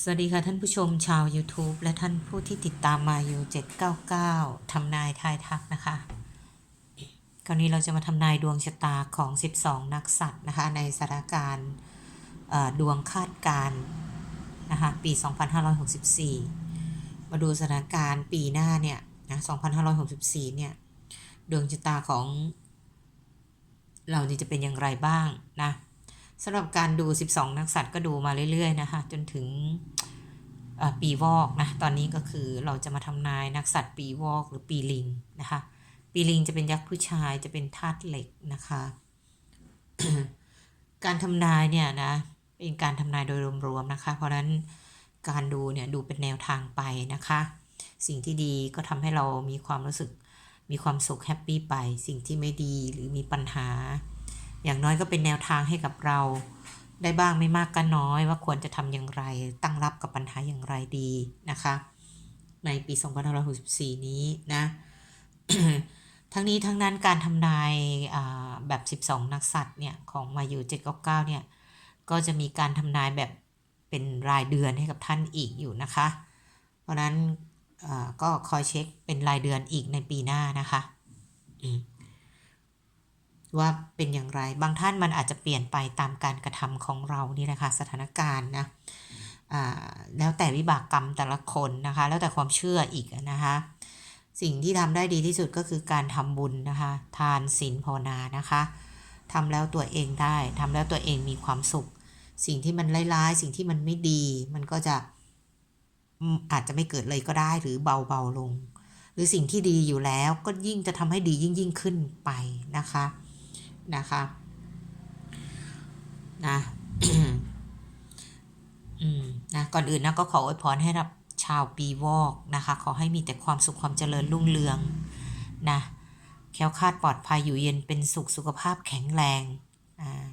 สวัสดีค่ะท่านผู้ชมชาว YouTube และท่านผู้ที่ติดตามมาอยู่ 799ทำนายทายทักนะคะ คราวนี้เราจะมาทำนายดวงชะตาของ 12 นักสัตว์นะคะ ในสถานการณ์ดวงคาดการณ์นะคะปี 2564 มาดูสถานการณ์ปีหน้าเนี่ยนะ2564 เนี่ย ดวงชะตาของ เราจะเป็นอย่างไรบ้างนะ สำหรับการดู 12 นักสัตว์ก็ดูมาเรื่อยๆนะคะ จนถึงปีวอกนะ ตอนนี้ก็คือเราจะมาทำนายนักสัตว์ปีวอกหรือปีลิงนะคะ ปีลิงจะเป็นยักษ์ผู้ชายจะเป็นธาตุเหล็กนะคะ การทำนายเนี่ยนะ เป็นการทำนายโดยรวมๆนะคะ เพราะฉะนั้นการดูเนี่ยดูเป็นแนวทางไปนะคะ สิ่งที่ดีก็ทำให้เรามีความรู้สึกมีความสุขแฮปปี้ไป สิ่งที่ไม่ดีหรือมีปัญหา อย่างน้อยก็เป็นแนวทางให้กับเรา ได้บ้างไม่มากก็น้อยว่าควรจะทำอย่างไร ตั้งรับกับปัญหาอย่างไรดีนะคะ ในปี2564 นี้นะทั้งนี้ทั้งนั้นการทำนายแบบ 12 นักสัตว์เนี่ยของมาอยู่799เนี่ยก็จะมีการทำนายแบบเป็นรายเดือนให้กับท่านอีกอยู่นะคะ เพราะนั้นก็คอยเช็คเป็นรายเดือนอีกในปีหน้านะคะ อืม ว่าเป็นอย่างไร บางท่านมันอาจจะเปลี่ยนไปตามการกระทำของเรานี่แหละค่ะสถานการณ์นะแล้วแต่วิบากกรรมแต่ละคนนะคะ แล้วแต่ความเชื่ออีกนะคะ สิ่งที่ทำได้ดีที่สุดก็คือการทำบุญนะคะ ทานศีลภาวนานะคะทำแล้วตัวเองได้ทำแล้วตัวเองมีความสุข สิ่งที่มันร้ายๆ สิ่งที่มันไม่ดี มันก็จะอาจจะไม่เกิดเลยก็ได้หรือเบาๆลง หรือสิ่งที่ดีอยู่แล้วก็ยิ่งจะทำให้ดียิ่งยิ่งๆขึ้นไปนะคะ นะคะนะอืมนะก่อนอื่นนะก็ขออวยพรให้รับชาวปีวอกนะคะ ขอให้มีแต่ความสุขความเจริญรุ่งเรืองนะแค้วคาดปลอดภัยอยู่เย็นเป็นสุขสุขภาพแข็งแรงอ่า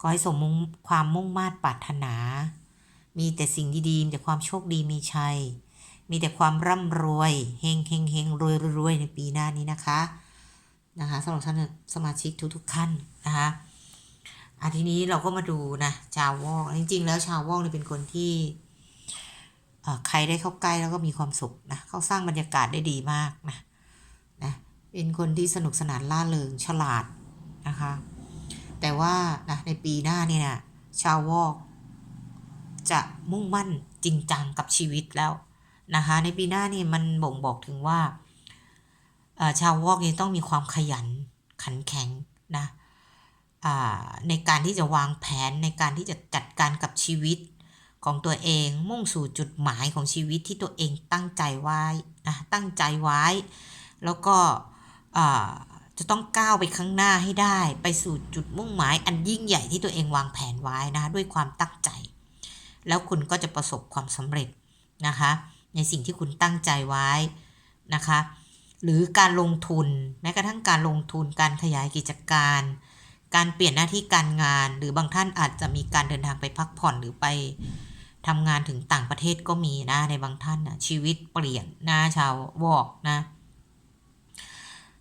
ขอให้สมมุ่งความมุ่งมา่ปรารถนา มีแต่สิ่งดีๆมีแต่ความโชคดีมีชัย มีแต่ความร่ำรวยเฮงเฮงเฮงรวยรวยในปีหน้านี้นะคะ นะคะสำหรับท่านสมาชิกทุกๆท่านนะคะอาทีนี้เราก็มาดูนะชาววอกจริง ๆ แล้วชาววอกเนี่ยเป็นคนที่ใครได้เข้าใกล้แล้วก็มีความสุขนะเขาสร้างบรรยากาศได้ดีมากนะนะเป็นคนที่สนุกสนานล่าเริงฉลาดนะคะแต่ว่านะในปีหน้าเนี่ยนะชาววอกจะมุ่งมั่นจริงจังกับชีวิตแล้วนะคะในปีหน้านี่มันบ่งบอกถึงว่า ชาววอกนี่ต้องมีความขยันขันแข็งนะในการที่จะวางแผนในการที่จะจัดการกับชีวิตของตัวเองมุ่งสู่จุดหมายของชีวิตที่ตัวเองตั้งใจไว้นะตั้งใจไว้ แล้วก็จะต้องก้าวไปข้างหน้าให้ได้ ไปสู่จุดมุ่งหมาย อันยิ่งใหญ่ที่ตัวเองวางแผนไว้นะด้วยความตั้งใจ แล้วคุณก็จะประสบความสำเร็จนะคะ ในสิ่งที่คุณตั้งใจไว้นะคะ หรือการลงทุนแม้กระทั่งการลงทุนการขยายกิจการ การเปลี่ยนหน้าที่การงาน หรือบางท่านอาจจะมีการเดินทางไปพักผ่อนหรือไปทำงานถึงต่างประเทศก็มีนะในบางท่านนะชีวิตเปลี่ยนนะชาววอกนะ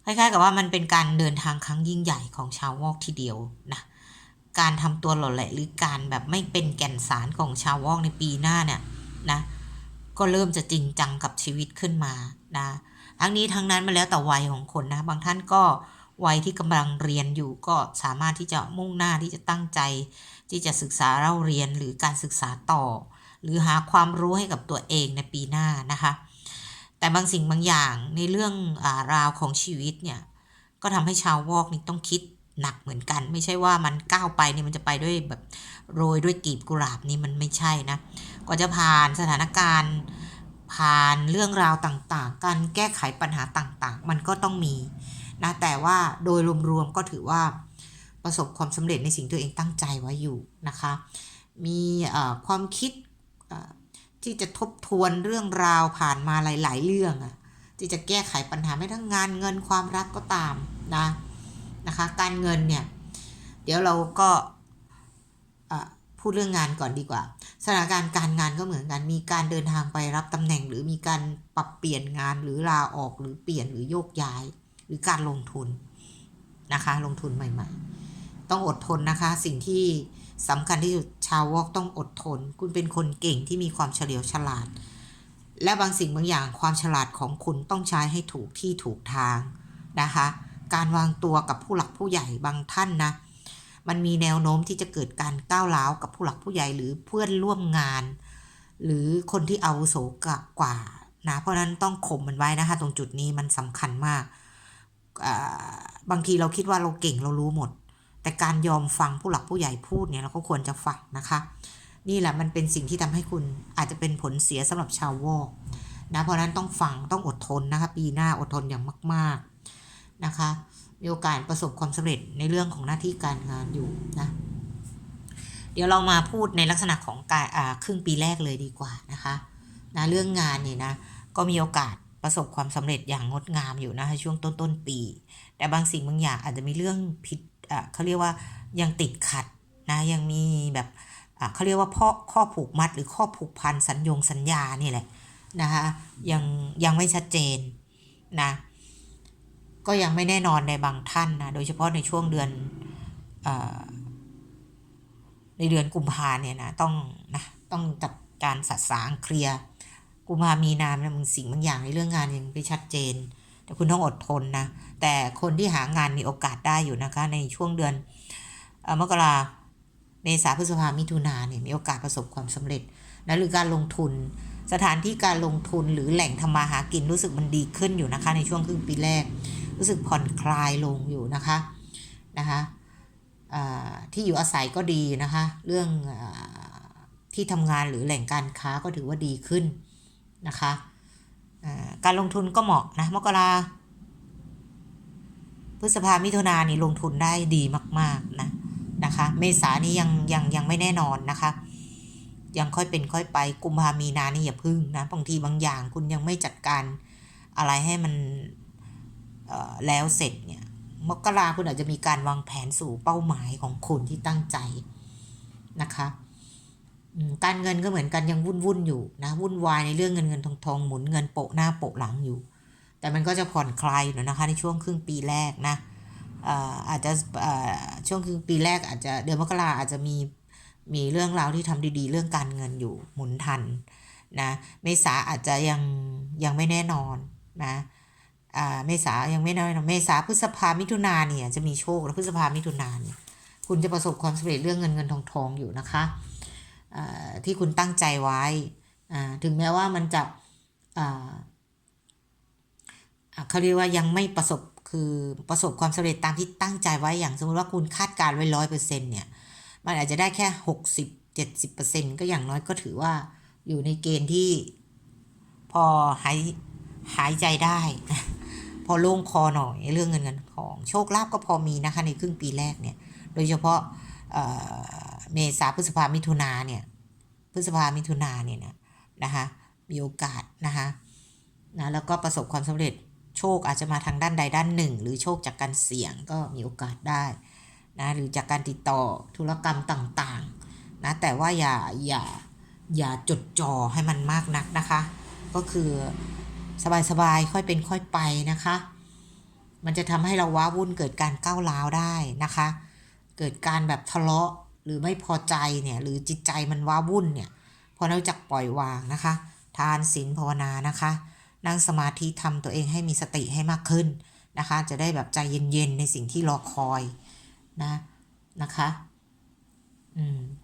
คล้ายๆกับว่ามันเป็นการเดินทางครั้งยิ่งใหญ่ของชาววอกทีเดียวนะการทำตัวหล่อแหละหรือการแบบไม่เป็นแก่นสารของชาววอกในปีหน้าเนี่ยนะก็เริ่มจะจริงจังกับชีวิตขึ้นมานะ ทั้งนี้ทั้งนั้นมาแล้วแต่วัยของคนนะ บางท่านก็วัยที่กำลังเรียนอยู่ก็สามารถที่จะมุ่งหน้าที่จะตั้งใจ ที่จะศึกษาเล่าเรียนหรือการศึกษาต่อ หรือหาความรู้ให้กับตัวเองในปีหน้านะคะ แต่บางสิ่งบางอย่างในเรื่องอาราวของชีวิตเนี่ยก็ทำให้ชาววอกนี่ต้องคิดหนักเหมือนกัน ไม่ใช่ว่ามันก้าวไปเนี่ยมันจะไปด้วยแบบโรยด้วยกีบกุหลาบนี่มันไม่ใช่นะกว่าจะผ่านสถานการณ์ ผ่านเรื่องราวต่างๆ การแก้ไขปัญหาต่างๆ มันก็ต้องมีนะแต่ว่าโดยรวมๆก็ถือว่าประสบความสำเร็จในสิ่งที่ตัวเองตั้งใจไว้อยู่นะคะ มีความคิดที่จะทบทวนเรื่องราวผ่านมาหลาย ๆ เรื่องที่จะแก้ไขปัญหาไม่ทั้งงานเงินความรักก็ตามนะนะคะ การเงินเนี่ย เดี๋ยวเราก็ พูดเรื่องงานก่อนดีกว่า สถานการณ์การงานก็เหมือนกัน มีการเดินทางไปรับตำแหน่ง หรือมีการปรับเปลี่ยนงานหรือลาออกหรือเปลี่ยนหรือโยกย้าย หรือการลงทุนนะคะ ลงทุนใหม่ ๆ ต้องอดทนนะคะ สิ่งที่สำคัญที่สุดชาววอกต้องอดทน คุณเป็นคนเก่งที่มีความเฉลียวฉลาด และบางสิ่งบางอย่างความฉลาดของคุณต้องใช้ให้ถูกที่ถูกทางนะคะ การวางตัวกับผู้หลักผู้ใหญ่บางท่านนะ มันมีแนวโน้มที่จะเกิดการก้าวร้าวกับผู้หลักผู้ใหญ่หรือเพื่อนร่วมงาน หรือคนที่อาวุโสกว่านะเพราะนั้นต้องข่มมันไว้นะคะ ตรงจุดนี้มันสำคัญมากอ่าบางทีเราคิดว่าเราเก่งเรารู้หมด แต่การยอมฟังผู้หลักผู้ใหญ่พูดเนี่ยเราก็ควรจะฟังนะคะ นี่แหละมันเป็นสิ่งที่ทำให้คุณอาจจะเป็นผลเสียสำหรับชาววอกนะเพราะฉะนั้นต้องฟังต้องอดทนนะคะ ปีหน้าอดทนอย่างมาก ๆนะคะ มีโอกาสประสบความสำเร็จในเรื่องของหน้าที่การงานอยู่นะ เดี๋ยวเรามาพูดในลักษณะของการอ่าครึ่งปีแรกเลยดีกว่านะคะนะเรื่องงานเนี่ยนะก็มีโอกาสประสบความสำเร็จอย่างงดงามอยู่นะคะช่วงต้นต้นปี แต่บางสิ่งบางอย่างอาจจะมีเรื่องผิดอ่าเขาเรียกว่ายังติดขัดนะยังมีแบบอ่าเขาเรียกว่าข้อข้อผูกมัดหรือข้อผูกพันสัญญงสัญญานี่แหละนะคะยังยังไม่ชัดเจนนะ ก็ยังไม่แน่นอนในบางท่านนะโดยเฉพาะในช่วงเดือนอในเดือนกุมภาเนี่ยนะต้องนะต้องจัดการสัดสางเคลียร์กุมภามีนาเนี่ยมึงสิ่งบางอย่างในเรื่องงานยังไม่ชัดเจน แต่คุณต้องอดทนนะแต่คนที่หางานมีโอกาสได้อยู่นะคะในช่วงเดือนเอ่อมกราเมษาพฤษภามิถุนาเนี่ยมีโอกาสประสบความสำเร็จนะหรือการลงทุนสถานที่การลงทุนหรือแหล่งทำมาหากินรู้สึกมันดีขึ้นอยู่นะคะในช่วงครึ่งปีแรก รู้สึกผ่อนคลายลงอยู่นะคะนะคะที่อยู่อาศัยก็ดีนะคะ เรื่องอที่ทำงานหรือแหล่งการค้าก็ถือว่าดีขึ้นนะคะการลงทุนก็เหมาะนะมกราพฤษภามิถุนานี่ลงทุนได้ดีมาก ๆ นะนะคะ เมษานี้ยังยังยังไม่แน่นอนนะคะ ยังค่อยเป็นค่อยไปกุมภามีนานี่อย่าพึ่งนะบางทีบางอย่างคุณยังไม่จัดการอะไรให้มัน แล้วเสร็จเนี่ยมกราคุณอาจจะมีการวางแผนสู่เป้าหมายของคุณที่ตั้งใจนะคะการเงินก็เหมือนกันยังวุ่นวุ่นอยู่นะวุ่นวายในเรื่องเงินเงินทองทองหมุนเงินโปะหน้าโปะหลังอยู่ แต่มันก็จะผ่อนคลายอยู่นะคะในช่วงครึ่งปีแรกนะอาจจะช่วงครึ่งปีแรกอาจจะเดือนมกราอาจจะมีมีเรื่องราวที่ทำดีๆ เรื่องการเงินอยู่หมุนทันนะเมษาอาจจะยังยังไม่แน่นอนนะ เมษายังไม่น้อยนะเมษาพฤษภามิถุนาเนี่ยจะมีโชคแล้วพฤษภามิถุนาเนี่ยคุณจะประสบความสำเร็จเรื่องเงินเงินทองทองอยู่นะคะอ่าที่คุณตั้งใจไว้อ่าถึงแม้ว่ามันจะอ่าเขาเรียกว่ายังไม่ประสบคือประสบความสำเร็จตามที่ตั้งใจไว้อย่างสมมติว่าคุณคาดการไว้ร้อยเปอร์เซ็นต์เนี่ยมันอาจจะได้แค่หกสิบเจ็ดสิบเปอร์เซ็นต์ก็อย่างน้อยก็ถือว่าอยู่ในเกณฑ์ที่พอหายหายใจได้ อโล่งคอหน่อยเรื่องเงินเงินของโชคลาภก็พอมีนะคะในครึ่งปีแรกเนี่ย โดยเฉพาะเมษาพฤษภามิถุนาเนี่ยพฤษภามิถุนาเนี่ยนะนะคะมีโอกาสนะคะนะแล้วก็ประสบความสำเร็จโชคอาจจะมาทางด้านใดด้านหนึ่ง หรือโชคจากการเสี่ยงก็มีโอกาสได้นะหรือจากการติดต่อธุรกรรมต่างๆนะแต่ว่าอย่าอย่าอย่าจดจ่อให้มันมากนักนะคะ ก็คือ สบายๆค่อยเป็นค่อยไปนะคะ มันจะทำให้เราว้าวุ่นเกิดการก้าวร้าวได้นะคะ เกิดการแบบทะเลาะหรือไม่พอใจเนี่ยหรือจิตใจมันว้าวุ่นเนี่ยพอเราจักปล่อยวางนะคะ ทานศีลภาวนานะคะ นั่งสมาธิทำตัวเองให้มีสติให้มากขึ้นนะคะ จะได้แบบใจเย็นๆในสิ่งที่รอคอยนะนะคะ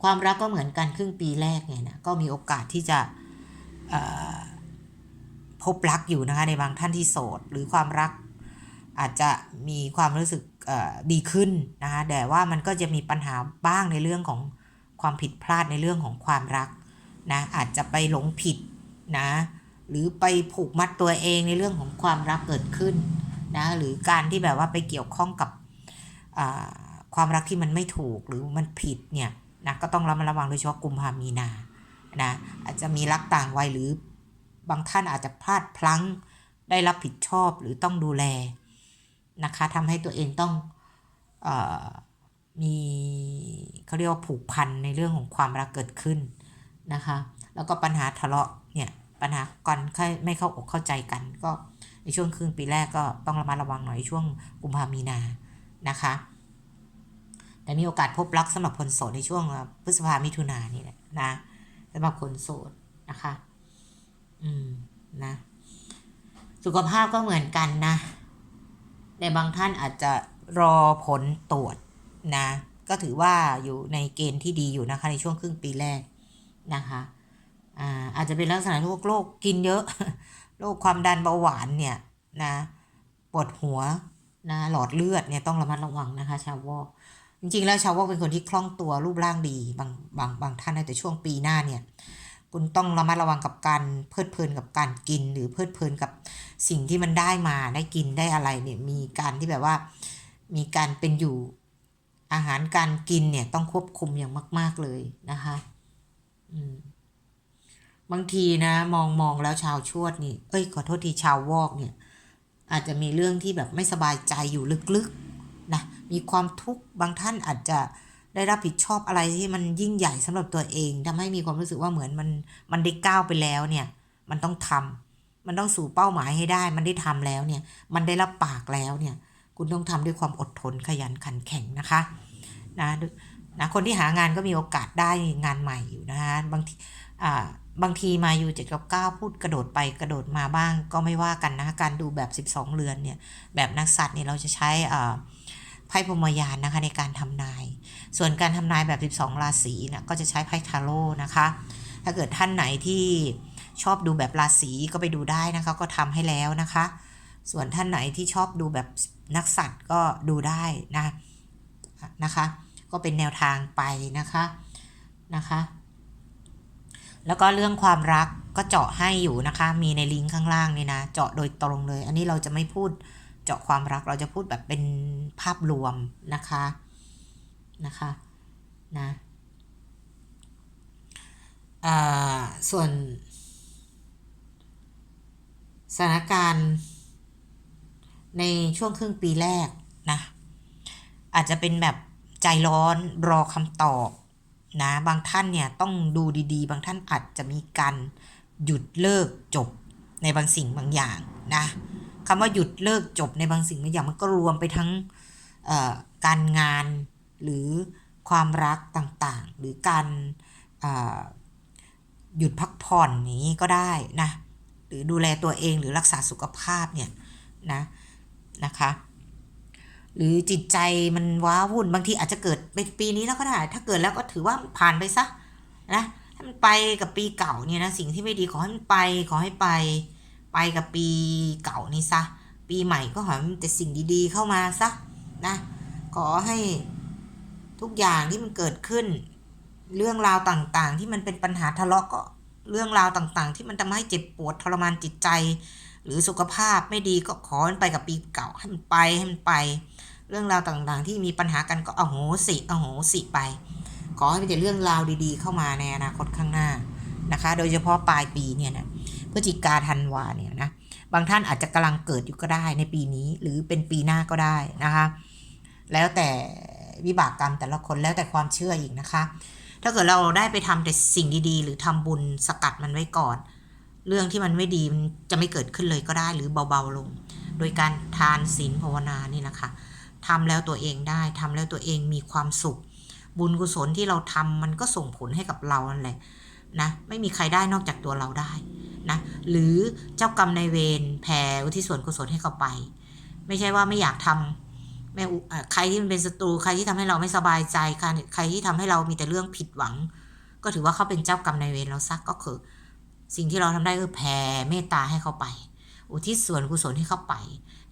ความรักก็เหมือนกันครึ่งปีแรกเนี่ยนะก็มีโอกาสที่จะ บรักอยู่นะคะในบางท่านที่โสด หรือความรัก อาจจะมีความรู้สึกดีขึ้นนะคะแต่ว่ามันก็จะมีปัญหาบ้างในเรื่องของความผิดพลาดในเรื่องของความรักนะอาจจะไปหลงผิดนะหรือไปผูกมัดตัวเองในเรื่องของความรักเกิดขึ้นนะหรือการที่แบบว่าไปเกี่ยวข้องกับความรักที่มันไม่ถูกหรือมันผิดเนี่ยนะก็ต้องระมัดระวังโดยเฉพาะกุมภามีนานะอาจจะมีรักต่างวัยหรือ บางท่านอาจจะพลาดพลั้ง ได้รับผิดชอบหรือต้องดูแลนะคะทำให้ตัวเองต้องอมีเขาเรียกว่าผูกพันในเรื่องของความรักเกิดขึ้นนะคะ แล้วก็ปัญหาทะเลาะเนี่ยปัญหากันไม่เข้าอกเข้าใจกัน ก็ในช่วงครึ่งปีแรกก็ต้องระมัดระวังหน่อยช่วงกุมภามีนานะคะแต่มีโอกาสพบรักสำหรับคนโสดในช่วงพฤษภามิถุนายนนี่แหละนะสำหรับคนโสดนะคะ อืมนะ สุขภาพก็เหมือนกันนะ ในบางท่านอาจจะรอผลตรวจนะ ก็ถือว่าอยู่ในเกณฑ์ที่ดีอยู่นะคะ ในช่วงครึ่งปีแรกนะคะอ่าอาจจะเป็นลักษณะโรคโรคกินเยอะโรคความดันเบาหวานเนี่ยนะปวดหัวนะหลอดเลือดเนี่ยต้องระมัดระวังนะคะ ชาววอกจริงๆแล้วชาววอกเป็นคนที่คล่องตัวรูปร่างดีบางบางบางท่านในแต่ช่วงปีหน้าเนี่ย คุณต้องระมัดระวังกับการเพลิดเพลินกับการกิน หรือเพลิดเพลินกับสิ่งที่มันได้มาได้กินได้อะไรเนี่ยมีการที่แบบว่า มีการเป็นอยู่อาหารการกินเนี่ยต้องควบคุมอย่างมาก ๆเลยนะคะอืมบางทีนะ มองมองแล้วชาวชวดนี่ เอ้ยขอโทษทีชาววอกเนี่ย อาจจะมีเรื่องที่แบบไม่สบายใจอยู่ลึกๆนะมีความทุกข์บางท่านอาจจะ ได้รับผิดชอบอะไรที่มันยิ่งใหญ่สำหรับตัวเองทำให้มีความรู้สึกว่าเหมือนมันมันได้ก้าวไปแล้วเนี่ย มันต้องทำมันต้องสู่เป้าหมายให้ได้ มันได้ทำแล้วเนี่ย มันได้รับปากแล้วเนี่ย คุณต้องทำด้วยความอดทนขยันขันแข็งนะคะนะนะคนที่หางานก็มีโอกาสได้งานใหม่อยู่นะคะบางทีอ่าบางทีมาอยู่เจ็ดกับเก้าพูดกระโดดไปกระโดดมาบ้างก็ไม่ว่ากันนะคะการดูแบบ 12 เรือนเนี่ย แบบนักสัตว์เนี่ยเราจะใช้อ่า ไพ่พรมยานนะคะในการทำนาย ส่วนการทำนายแบบ 12 ราศีเนี่ยก็จะใช้ไพ่ทาโร่นะคะ ถ้าเกิดท่านไหนที่ชอบดูแบบราศีก็ไปดูได้นะคะ ก็ทำให้แล้วนะคะ ส่วนท่านไหนที่ชอบดูแบบนักสัตว์ก็ดูได้นะนะคะ ก็เป็นแนวทางไปนะคะนะคะ แล้วก็เรื่องความรักก็เจาะให้อยู่นะคะ มีในลิงก์ข้างล่างนี่นะ เจาะโดยตรงเลย อันนี้เราจะไม่พูด เจาะความรักเราจะพูดแบบเป็นภาพรวมนะคะนะคะนะส่วนสถานการณ์ในช่วงครึ่งปีแรกนะอาจจะเป็นแบบใจร้อนรอคำตอบนะบางท่านเนี่ยต้องดูดีๆ บางท่านอาจจะมีการหยุดเลิกจบในบางสิ่งบางอย่างนะ คำว่าหยุดเลิกจบในบางสิ่งบางอย่างมันก็รวมไปทั้งการงานหรือความรักต่างๆ หรือการหยุดพักผ่อนนี้ก็ได้นะหรือดูแลตัวเองหรือรักษาสุขภาพเนี่ยนะนะคะหรือจิตใจมันว้าวุ่นบางทีอาจจะเกิดเป็นปีนี้แล้วก็ได้ ถ้าเกิดแล้วก็ถือว่าผ่านไปซะนะถ้มันไปกับปีเก่าเนี่ยนะสิ่งที่ไม่ดีขอให้มันไปขอให้ไป ไปกับปีเก่านี่ซะ ปีใหม่ก็ขอให้มันแต่สิ่งดีๆเข้ามาซะนะ ขอให้ทุกอย่างที่มันเกิดขึ้น เรื่องราวต่างๆ ที่มันเป็นปัญหาทะเลาะก็เรื่องราวต่างๆ ที่มันทำให้เจ็บปวดทรมานจิตใจ หรือสุขภาพไม่ดีก็ขอไปกับปีเก่าให้มันไปให้มันไป เรื่องราวต่างๆ ที่มีปัญหากันก็เอาโหสิเอาโหสิไป ขอให้มีแต่เรื่องราวดีๆ เข้ามาในอนาคตข้างหน้านะคะ โดยเฉพาะปลายปีเนี่ยนะ พฤศจิกาธันวาเนี่ยนะบางท่านอาจจะกำลังเกิดอยู่ก็ได้ในปีนี้หรือเป็นปีหน้าก็ได้นะคะ แล้วแต่วิบากกรรมแต่ละคนแล้วแต่ความเชื่ออีกนะคะ ถ้าเกิดเราได้ไปทำแต่สิ่งดีๆ หรือทำบุญสกัดมันไว้ก่อน เรื่องที่มันไม่ดีมันจะไม่เกิดขึ้นเลยก็ได้หรือเบาๆลง โดยการทานศีลภาวนานี่แหละค่ะทำแล้วตัวเองได้ทำแล้วตัวเองมีความสุข บุญกุศลที่เราทำมันก็ส่งผลให้กับเรานั่นแหละนะไม่มีใครได้นอกจากตัวเราได้ นะหรือเจ้ากรรมในเวรแผ่อุทิศส่วนกุศลให้เขาไป ไม่ใช่ว่าไม่อยากทำไม่ใครที่มันเป็นศัตรูใครที่ทำให้เราไม่สบายใจใครที่ทำให้เรามีแต่เรื่องผิดหวัง ก็ถือว่าเขาเป็นเจ้ากรรมในเวรเราซักก็คือ สิ่งที่เราทำได้คือแผ่เมตตาให้เขาไป อุทิศส่วนกุศลให้เขาไป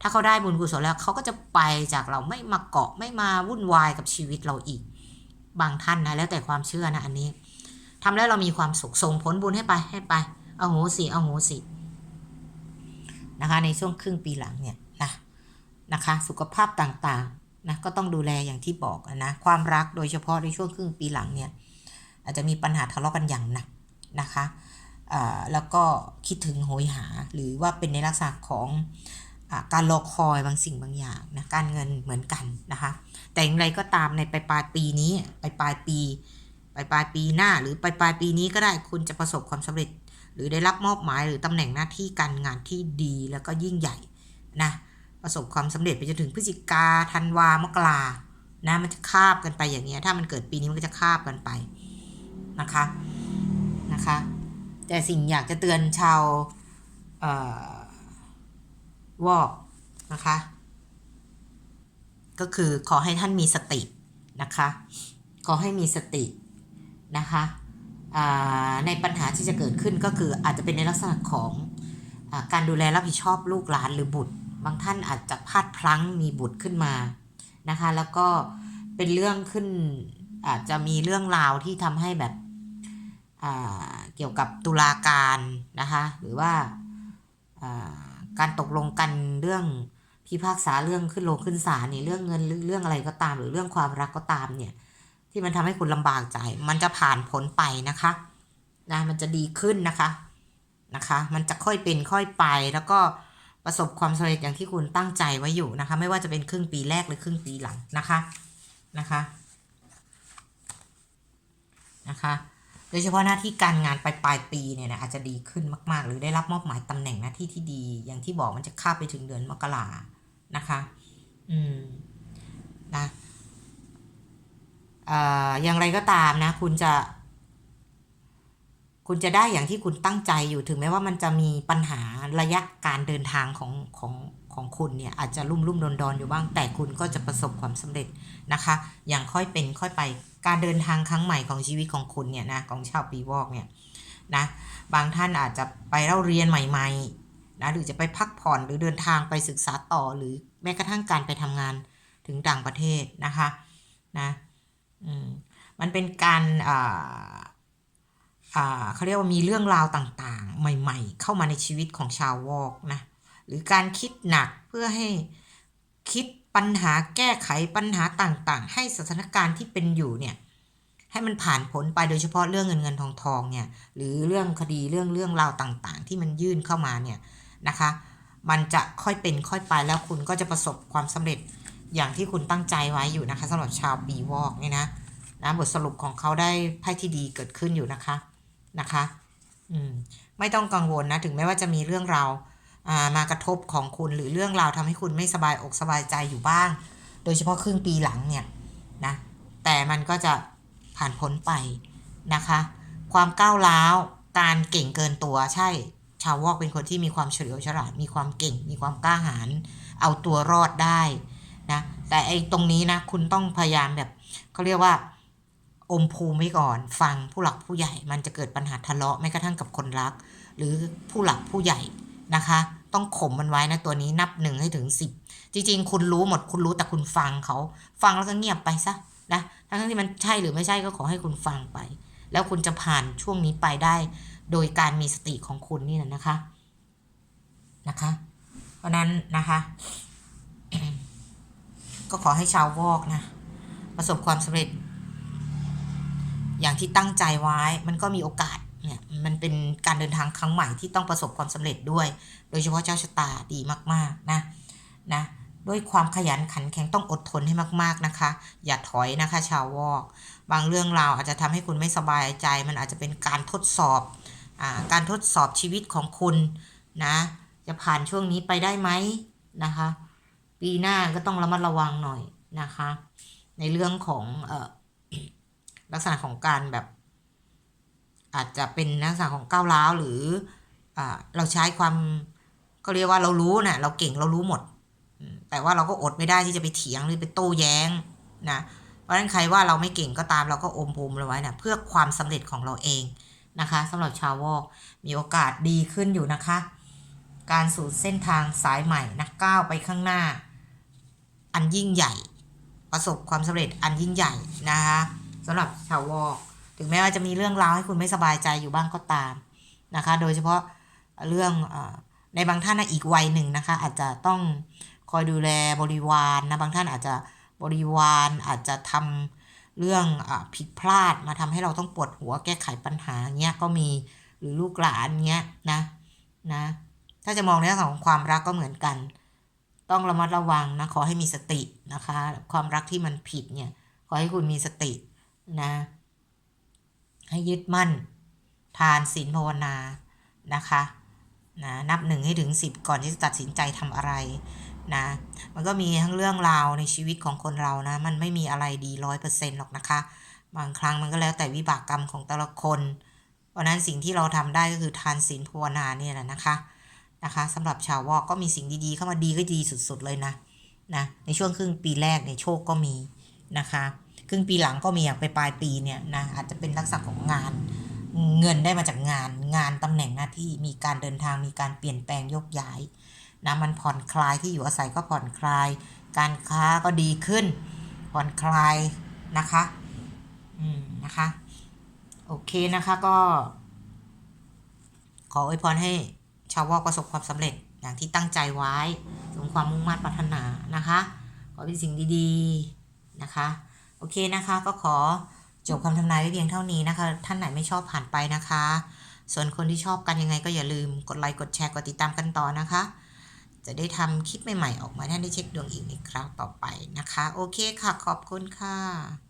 ถ้าเขาได้บุญกุศลแล้วเขาก็จะไปจากเราไม่มาเกาะไม่มาวุ่นวายกับชีวิตเราอีก บางท่านนะแล้วแต่ความเชื่อนะอันนี้ทำแล้วเรามีความสุขส่งผลบุญให้ไปให้ไป เอาโหสิเอาโหสินะคะในช่วงครึ่งปีหลังเนี่ยนะนะคะสุขภาพต่างๆนะก็ต้องดูแลอย่างที่บอกนะความรักโดยเฉพาะในช่วงครึ่งปีหลังเนี่ยอาจจะมีปัญหาทะเลาะกันอย่างหนักนะคะแล้วก็คิดถึงโหยหาหรือว่าเป็นในลักษณะของอการรอคอยบางสิ่งบางอย่างนะการเงินเหมือนกันนะคะแต่อย่างไรก็ตามในปลายปลายปีนี้ปลายปลายปีปลายปลายปีหน้าหรือปลายปลายปีนี้ก็ได้คุณจะประสบความสำเร็จ หรือได้รับมอบหมายหรือตำแหน่งหน้าที่การงานที่ดีแล้วก็ยิ่งใหญ่นะประสบความสำเร็จไปจนถึงพฤศจิกาธันวามกรานะมันจะคาบกันไปอย่างเงี้ยถ้ามันเกิดปีนี้มันก็จะคาบกันไปนะคะนะคะ แต่สิ่งอยากจะเตือนชาวเอ่อวอกนะคะ ก็คือขอให้ท่านมีสตินะคะ ขอให้มีสตินะคะ ในปัญหาที่จะเกิดขึ้นก็คืออาจจะเป็นในลักษณะของอการดูแลรับผิดชอบลูกหลานหรือบุตร บางท่านอาจจะพลาดพลั้งมีบุตรขึ้นมานะคะแล้วก็เป็นเรื่องขึ้นอาจจะมีเรื่องราวที่ทำให้แบบเกี่ยวกับตุลาการนะคะหรือว่าการตกลงกันเรื่องพิพากษาเรื่องขึ้นลงขึ้นศาลเนี่ยเรื่องเงินเรื่องอะไรก็ตาม หรือเรื่องความรักก็ตามเนี่ย ที่มันทำให้คุณลำบากใจ มันจะผ่านผลไปนะคะนะมันจะดีขึ้นนะคะนะคะ มันจะค่อยเป็นค่อยไปแล้วก็ประสบความสำเร็จอย่างที่คุณตั้งใจไว้อยู่นะคะ ไม่ว่าจะเป็นครึ่งปีแรกหรือครึ่งปีหลังนะคะนะคะนะคะโดยเฉพาะหน้าที่การงานปลายปลายปีเนี่ยนะอาจจะดีขึ้นมาก ๆ หรือได้รับมอบหมายตำแหน่งหน้าที่ที่ดี อย่างที่บอกมันจะข้าไปถึงเดือนมกรานะคะ อืมนะ อย่างไรก็ตามนะ คุณจะ คุณจะได้อย่างที่คุณตั้งใจอยู่ถึงแม้ว่ามันจะมีปัญหาระยะการเดินทางของของของคุณเนี่ยอาจจะลุ่มลุ่มดอนดอนอยู่บ้าง แต่คุณก็จะประสบความสำเร็จนะคะ อย่างค่อยเป็นค่อยไปการเดินทางครั้งใหม่ของชีวิตของคุณเนี่ยนะของชาวปีวอกเนี่ยนะบางท่านอาจจะไปเล่าเรียนใหม่ๆนะหรือจะไปพักผ่อนหรือเดินทางไปศึกษาต่อหรือแม้กระทั่งการไปทำงานถึงต่างประเทศนะคะนะ มันเป็นการเขาเรียกว่ามีเรื่องราวต่างๆ ใหม่ ๆ เข้ามาในชีวิตของชาววอกนะหรือการคิดหนักเพื่อให้คิดปัญหาแก้ไขปัญหาต่างๆ ให้สถานการณ์ที่เป็นอยู่เนี่ยให้มันผ่านผลไปโดยเฉพาะเรื่องเงินเงินทองทองเนี่ยหรือเรื่องคดีเรื่องเรื่องราวต่างๆ ที่มันยื่นเข้ามาเนี่ยนะคะ มันจะค่อยเป็นค่อยไปแล้วคุณก็จะประสบความสำเร็จ อย่างที่คุณตั้งใจไว้อยู่นะคะสำหรับชาวปีวอกเนี่ยนะนะบทสรุปของเขาได้ไพ่ที่ดีเกิดขึ้นอยู่นะคะนะคะอืมไม่ต้องกังวลนะถึงแม้ว่าจะมีเรื่องราวมากระทบของคุณหรือเรื่องราวทำให้คุณไม่สบายอกสบายใจอยู่บ้าง โดยเฉพาะครึ่งปีหลังเนี่ยนะแต่มันก็จะผ่านพ้นไปนะคะ ความก้าวร้าวการเก่งเกินตัวใช่ ชาววอกเป็นคนที่มีความเฉลียวฉลาดมีความเก่ง มีความกล้าหาญเอาตัวรอดได้ นะแต่ไอ้ตรงนี้นะ คุณต้องพยายามแบบเขาเรียกว่า อมภูมิไว้ก่อน ฟังผู้หลักผู้ใหญ่ มันจะเกิดปัญหาทะเลาะแม้กระทั่งกับคนรัก หรือผู้หลักผู้ใหญ่นะคะ ต้องข่มมันไว้นะตัวนี้นับหนึ่งให้ถึงสิบจริงๆ คุณรู้หมดคุณรู้แต่คุณฟังเขา ฟังแล้วก็เงียบไปซะนะทั้งที่มันใช่หรือไม่ใช่ก็ขอให้คุณฟังไป แล้วคุณจะผ่านช่วงนี้ไปได้ โดยการมีสติของคุณนี่นะนะคะนะคะ เพราะนั้นนะคะ ก็ขอให้ชาววอกนะ ประสบความสำเร็จ อย่างที่ตั้งใจไว้ มันก็มีโอกาสเนี่ยมันเป็นการเดินทางครั้งใหม่ที่ต้องประสบความสำเร็จด้วย โดยเฉพาะเจ้าชะตาดีมากๆนะนะด้วยความขยันขันแข็งต้องอดทนให้มากๆนะคะ อย่าถอยนะคะชาววอก บางเรื่องราวอาจจะทำให้คุณไม่สบายใจ มันอาจจะเป็นการทดสอบอการทดสอบชีวิตของคุณนะ จะผ่านช่วงนี้ไปได้ไหมนะคะ ปีหน้าก็ต้องระมัดระวังหน่อยนะคะ ในเรื่องของออลักษณะของการแบบ อาจจะเป็นลักษณะของก้าวร้าวหรืออเราใช้ความก็เรียกว่าเรารู้นะ่ะเราเก่งเรารู้หมด แต่ว่าเราก็อดไม่ได้ที่จะไปเถียงหรือไปโต้แย้งนะเพราะฉะนั้นใครว่าเราไม่เก่งก็ตามเราก็อมภูมิเราไว้นะเพื่อความสำเร็จของเราเองนะคะสำหรับชาววอกมีโอกาสดีขึ้นอยู่นะคะ การสู่เส้นทางสายใหม่นะก้าวไปข้างหน้า อันยิ่งใหญ่ ประสบความสำเร็จอันยิ่งใหญ่นะคะสำหรับชาววอกถึงแม้ว่าจะมีเรื่องราวให้คุณไม่สบายใจอยู่บ้างก็ตามนะคะ โดยเฉพาะเรื่องอในบางท่านนะอีกวัยหนึ่งนะคะ อาจจะต้องคอยดูแลบริวารนะบางท่านอาจจะบริวารอาจจะทำเรื่องอผิดพลาดมาทำให้เราต้องปวดหัวแก้ไขปัญหาเงี้ยก็มีหรือลูกหลานเงี้ยนะนะถ้าจะมองในเรื่องของความรักก็เหมือนกัน ต้องระมัดระวังนะขอให้มีสตินะคะ ความรักที่มันผิดเนี่ย ขอให้คุณมีสตินะ ให้ยึดมั่น ทานศีลภาวนานะคะนะนับหนึ่งให้ถึงสิบก่อนที่จะตัดสินใจทำอะไรนะ มันก็มีทั้งเรื่องราวในชีวิตของคนเรานะ มันไม่มีอะไรดีร้อยเปอร์เซ็นต์หรอกนะคะ บางครั้งมันก็แล้วแต่วิบากกรรมของแต่ละคน เพราะนั้นสิ่งที่เราทำได้ก็คือทานศีลภาวนาเนี่ยแหละนะคะ นะคะสำหรับชาววอกก็มีสิ่งดีๆ เข้ามาดีก็ดีสุดๆเลยนะนะในช่วงครึ่งปีแรกเนี่ยโชคก็มีนะคะครึ่งปีหลังก็มีอย่างไปปลายปีเนี่ยนะอาจจะเป็นลักษณะของงาน เงินได้มาจากงานงานตำแหน่งหน้าที่มีการเดินทางมีการเปลี่ยนแปลงยกย้ายนะมันผ่อนคลายที่อยู่อาศัยก็ผ่อนคลาย การค้าก็ดีขึ้น ผ่อนคลายนะคะอืมนะคะ โอเคนะคะก็ ขออวยพรให้ ชาววอกประสบความสำเร็จอย่างที่ตั้งใจไว้สมความมุ่งมั่นปรารถนานะคะ ขอเป็นสิ่งดีๆนะคะ โอเคนะคะก็ขอจบคำทำนายไว้เพียงเท่านี้นะคะ ท่านไหนไม่ชอบผ่านไปนะคะ ส่วนคนที่ชอบกันยังไงก็อย่าลืมกดไลค์กดแชร์กดติดตามกันต่อนะคะ จะได้ทำคลิปใหม่ๆออกมาท่านได้เช็คดวงอีกในคราวต่อไปนะคะ โอเคค่ะขอบคุณค่ะ